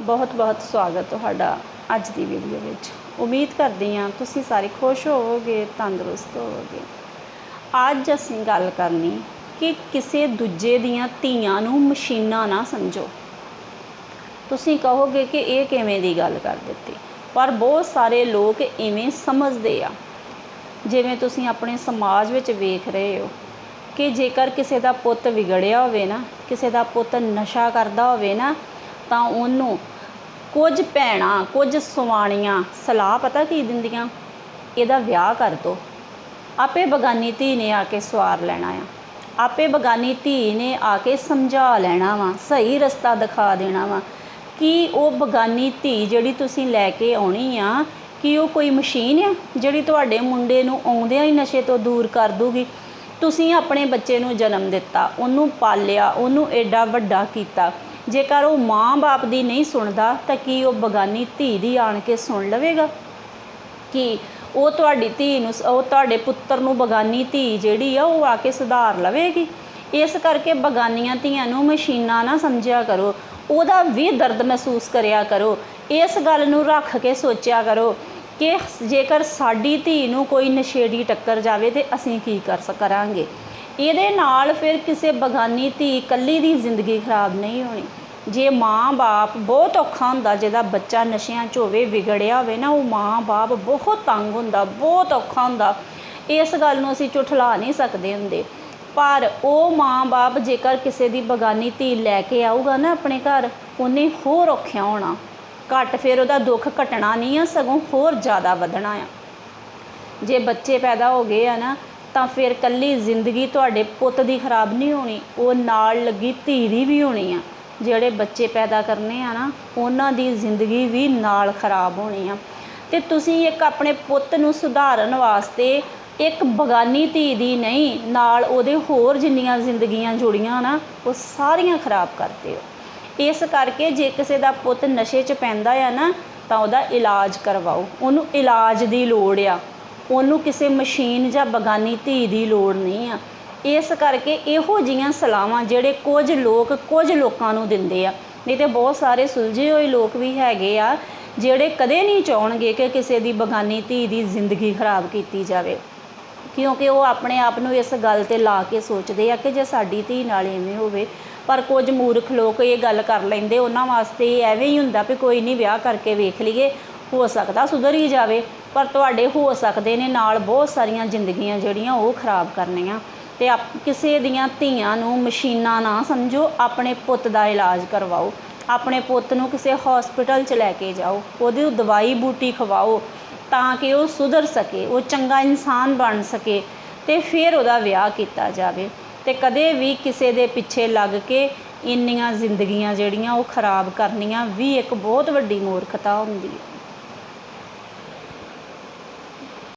ਬਹੁਤ ਬਹੁਤ ਸਵਾਗਤ ਤੁਹਾਡਾ ਅੱਜ ਦੀ ਵੀਡੀਓ ਵਿੱਚ। ਉਮੀਦ ਕਰਦੀ ਹਾਂ ਤੁਸੀਂ ਸਾਰੇ ਖੁਸ਼ ਹੋਵੋਗੇ, ਤੰਦਰੁਸਤ ਹੋਵੋਗੇ। ਅੱਜ ਅਸੀਂ ਗੱਲ ਕਰਨੀ ਕਿ ਕਿਸੇ ਦੂਜੇ ਦੀਆਂ ਧੀਆਂ ਨੂੰ ਮਸ਼ੀਨਾਂ ਨਾ ਸਮਝੋ। ਤੁਸੀਂ ਕਹੋਗੇ ਕਿ ਇਹ ਕਿਵੇਂ ਦੀ ਗੱਲ ਕਰ ਦਿੱਤੀ? ਪਰ ਬਹੁਤ ਸਾਰੇ ਲੋਕ ਇਵੇਂ ਸਮਝਦੇ ਆ। ਜਿਵੇਂ ਤੁਸੀਂ ਆਪਣੇ ਸਮਾਜ ਵਿੱਚ ਵੇਖ ਰਹੇ ਹੋ ਕਿ ਜੇਕਰ ਕਿਸੇ ਦਾ ਪੁੱਤ ਵਿਗੜਿਆ ਹੋਵੇ ਨਾ, ਕਿਸੇ ਦਾ ਪੁੱਤ ਨਸ਼ਾ ਕਰਦਾ ਹੋਵੇ ਨਾ ਤਾਂ ਉਹਨੂੰ ਕੁਝ ਭੈਣਾਂ, ਕੁਝ ਸੁਆਣੀਆਂ ਸਲਾਹ ਪਤਾ ਕੀ ਦਿੰਦੀਆਂ? ਇਹਦਾ ਵਿਆਹ ਕਰ ਦੋ। ਆਪੇ ਬਗਾਨੀ ਧੀ ਨੇ ਆ ਕੇ ਸਵਾਰ ਲੈਣਾ ਆ। ਆਪੇ ਬਗਾਨੀ ਧੀ ਨੇ ਆ ਕੇ ਸਮਝਾ ਲੈਣਾ ਵਾ, ਸਹੀ ਰਸਤਾ ਦਿਖਾ ਦੇਣਾ ਵਾ। ਕਿ ਉਹ ਬਗਾਨੀ ਧੀ ਜਿਹੜੀ ਤੁਸੀਂ ਲੈ ਕੇ ਆਉਣੀ ਆ, ਕਿ ਉਹ ਕੋਈ ਮਸ਼ੀਨ ਆ ਜਿਹੜੀ ਤੁਹਾਡੇ ਮੁੰਡੇ ਨੂੰ ਆਉਂਦਿਆਂ ਹੀ ਨਸ਼ੇ ਤੋਂ ਦੂਰ ਕਰ ਦੂਗੀ? ਤੁਸੀਂ ਆਪਣੇ ਬੱਚੇ ਨੂੰ ਜਨਮ ਦਿੱਤਾ, ਉਹਨੂੰ ਪਾਲਿਆ, ਉਹਨੂੰ ਐਡਾ ਵੱਡਾ ਕੀਤਾ। ਜੇਕਰ ਉਹ ਮਾਂ-ਬਾਪ ਦੀ ਨਹੀਂ ਸੁਣਦਾ, ਤਾਂ ਕੀ ਉਹ ਬਗਾਨੀ ਧੀ ਦੀ ਆਣ ਕੇ ਸੁਣ ਲਵੇਗਾ? ਕਿ ਉਹ ਤੁਹਾਡੀ ਧੀ ਨੂੰ ਉਹ ਤੁਹਾਡੇ ਪੁੱਤਰ ਨੂੰ ਬਗਾਨੀ ਧੀ ਜਿਹੜੀ ਆ, ਉਹ ਆ ਕੇ ਸੁਧਾਰ ਲਵੇਗੀ? ਇਸ ਕਰਕੇ ਬਗਾਨੀਆਂ ਧੀਆਂ ਨੂੰ ਮਸ਼ੀਨਾਂ ਨਾ ਸਮਝਿਆ ਕਰੋ। ਉਹਦਾ ਵੀ ਦਰਦ ਮਹਿਸੂਸ ਕਰਿਆ ਕਰੋ। ਇਸ ਗੱਲ ਨੂੰ ਰੱਖ ਕੇ ਸੋਚਿਆ ਕਰੋ ਕਿ ਜੇਕਰ ਸਾਡੀ ਧੀ ਨੂੰ ਕੋਈ ਨਸ਼ੇੜੀ ਟੱਕਰ ਜਾਵੇ, ਤੇ ਅਸੀਂ ਕੀ ਕਰ ਸਕਰਾਂਗੇ ਇਹਦੇ ਨਾਲ ਫਿਰ ਕਿਸੇ ਬਗਾਨੀ ਧੀ ਇਕੱਲੀ ਦੀ ਜ਼ਿੰਦਗੀ ਖਰਾਬ ਨਹੀਂ ਹੋਣੀ। ਜੇ ਮਾਂ-ਬਾਪ ਬਹੁਤ ਔਖਾ ਹੁੰਦਾ, ਜਿਹਦਾ ਬੱਚਾ ਨਸ਼ਿਆਂ 'ਚ ਹੋਵੇ, ਵਿਗੜਿਆ ਹੋਵੇ ਨਾ, ਉਹ ਮਾਂ-ਬਾਪ ਬਹੁਤ ਤੰਗ ਹੁੰਦਾ, ਬਹੁਤ ਔਖਾ ਹੁੰਦਾ। ਇਸ ਗੱਲ ਨੂੰ ਅਸੀਂ ਝੁਠਲਾ ਨਹੀਂ ਸਕਦੇ ਹੁੰਦੇ। ਪਰ ਉਹ ਮਾਂ-ਬਾਪ ਜੇਕਰ ਕਿਸੇ ਦੀ ਬਗਾਨੀ ਧੀ ਲੈ ਕੇ ਆਊਗਾ ਨਾ ਆਪਣੇ ਘਰ, ਉਹਨੇ ਹੋਰ ਔਖਿਆ ਹੋਣਾ। ਘੱਟ ਫਿਰ ਉਹਦਾ ਦੁੱਖ ਘਟਣਾ ਨਹੀਂ ਆ, ਸਗੋਂ ਹੋਰ ਜ਼ਿਆਦਾ ਵਧਣਾ ਆ। ਜੇ ਬੱਚੇ ਪੈਦਾ ਹੋ ਗਏ ਆ ਨਾ ਤਾਂ ਫਿਰ ਕੱਲੀ ਜ਼ਿੰਦਗੀ ਤੁਹਾਡੇ ਪੁੱਤ ਦੀ ਖਰਾਬ ਨਹੀਂ ਹੋਣੀ, ਉਹ ਨਾਲ ਲੱਗੀ ਧੀ ਦੀ ਵੀ ਹੋਣੀ ਆ। ਜਿਹੜੇ ਬੱਚੇ ਪੈਦਾ ਕਰਨੇ ਆ ਨਾ, ਉਹਨਾਂ ਦੀ ਜ਼ਿੰਦਗੀ ਵੀ ਨਾਲ ਖਰਾਬ ਹੋਣੀ ਆ। ਤੇ ਤੁਸੀਂ ਇੱਕ ਆਪਣੇ ਪੁੱਤ ਨੂੰ ਸੁਧਾਰਨ ਵਾਸਤੇ ਇੱਕ ਬਗਾਨੀ ਧੀ ਦੀ ਨਹੀਂ, ਨਾਲ ਉਹਦੇ ਹੋਰ ਜਿੰਨੀਆਂ ਜ਼ਿੰਦਗੀਆਂ ਜੁੜੀਆਂ ਨਾ, ਉਹ ਸਾਰੀਆਂ ਖਰਾਬ ਕਰਦੇ ਹੋ। ਇਸ ਕਰਕੇ ਜੇ ਕਿਸੇ ਦਾ ਪੁੱਤ ਨਸ਼ੇ 'ਚ ਪੈਂਦਾ ਆ ਨਾ, ਤਾਂ ਉਹਦਾ ਇਲਾਜ ਕਰਵਾਓ। ਉਹਨੂੰ ਇਲਾਜ ਦੀ ਲੋੜ ਆ। ਉਹਨੂੰ ਕਿਸੇ ਮਸ਼ੀਨ ਜਾਂ ਬਗਾਨੀ ਧੀ ਦੀ ਲੋੜ ਨਹੀਂ ਆ। ਇਸ ਕਰਕੇ ਇਹੋ ਜੀਆਂ ਸਲਾਹਾਂ ਜਿਹੜੇ ਕੁਝ ਲੋਕ ਕੁਝ ਲੋਕਾਂ ਨੂੰ ਦਿੰਦੇ ਆ। ਨਹੀਂ ਤੇ ਬਹੁਤ ਸਾਰੇ ਸੁਲਝੇ ਹੋਏ ਲੋਕ ਵੀ ਹੈਗੇ ਆ, ਜਿਹੜੇ ਕਦੇ ਨਹੀਂ ਚਾਹਣਗੇ ਕਿ ਕਿਸੇ ਦੀ ਬਗਾਨੀ ਧੀ ਦੀ ਜ਼ਿੰਦਗੀ ਖਰਾਬ ਕੀਤੀ ਜਾਵੇ। ਕਿਉਂਕਿ ਉਹ ਆਪਣੇ ਆਪ ਨੂੰ ਇਸ ਗੱਲ ਤੇ ਲਾ ਕੇ ਸੋਚਦੇ ਆ ਕਿ ਜੇ ਸਾਡੀ ਧੀ ਨਾਲ ਐਵੇਂ ਹੋਵੇ, ਪਰ ਕੁਝ ਮੂਰਖ ਲੋਕ ਇਹ ਗੱਲ ਕਰ ਲੈਂਦੇ, ਉਹਨਾਂ ਵਾਸਤੇ ਐਵੇਂ ਹੀ ਹੁੰਦਾ ਵੀ ਕੋਈ ਨਹੀਂ ਵਿਆਹ ਕਰਕੇ ਵੇਖ ਲਈਏ, ਹੋ ਸਕਦਾ ਸੁਧਰ ਹੀ ਜਾਵੇ। ਪਰ ਤੁਹਾਡੇ ਹੋ ਸਕਦੇ ਨੇ ਨਾਲ ਬਹੁਤ ਸਾਰੀਆਂ ਜ਼ਿੰਦਗੀਆਂ ਜਿਹੜੀਆਂ ਉਹ ਖਰਾਬ ਕਰਨੀਆਂ। ਤੇ ਕਿਸੇ ਦੀਆਂ ਧੀਆਂ ਨੂੰ ਮਸ਼ੀਨਾਂ ਨਾ ਸਮਝੋ, ਆਪਣੇ ਪੁੱਤ ਦਾ ਇਲਾਜ ਕਰਵਾਓ। ਆਪਣੇ ਪੁੱਤ ਨੂੰ ਕਿਸੇ ਹਸਪੀਟਲ 'ਚ ਲੈ ਕੇ ਜਾਓ, ਉਹਦੀ ਦਵਾਈ ਬੂਟੀ ਖਵਾਓ ਤਾਂ ਕਿ ਉਹ ਸੁਧਰ ਸਕੇ, ਉਹ ਚੰਗਾ ਇਨਸਾਨ ਬਣ ਸਕੇ ਤੇ ਫਿਰ ਉਹਦਾ ਵਿਆਹ ਕੀਤਾ ਜਾਵੇ। ਤੇ ਕਦੇ ਵੀ ਕਿਸੇ ਦੇ ਪਿੱਛੇ ਲੱਗ ਕੇ ਇੰਨੀਆਂ ਜ਼ਿੰਦਗੀਆਂ ਜਿਹੜੀਆਂ ਉਹ ਖਰਾਬ ਕਰਨੀਆਂ ਵੀ ਇੱਕ ਬਹੁਤ ਵੱਡੀ ਮੂਰਖਤਾ ਹੁੰਦੀ ਹੈ।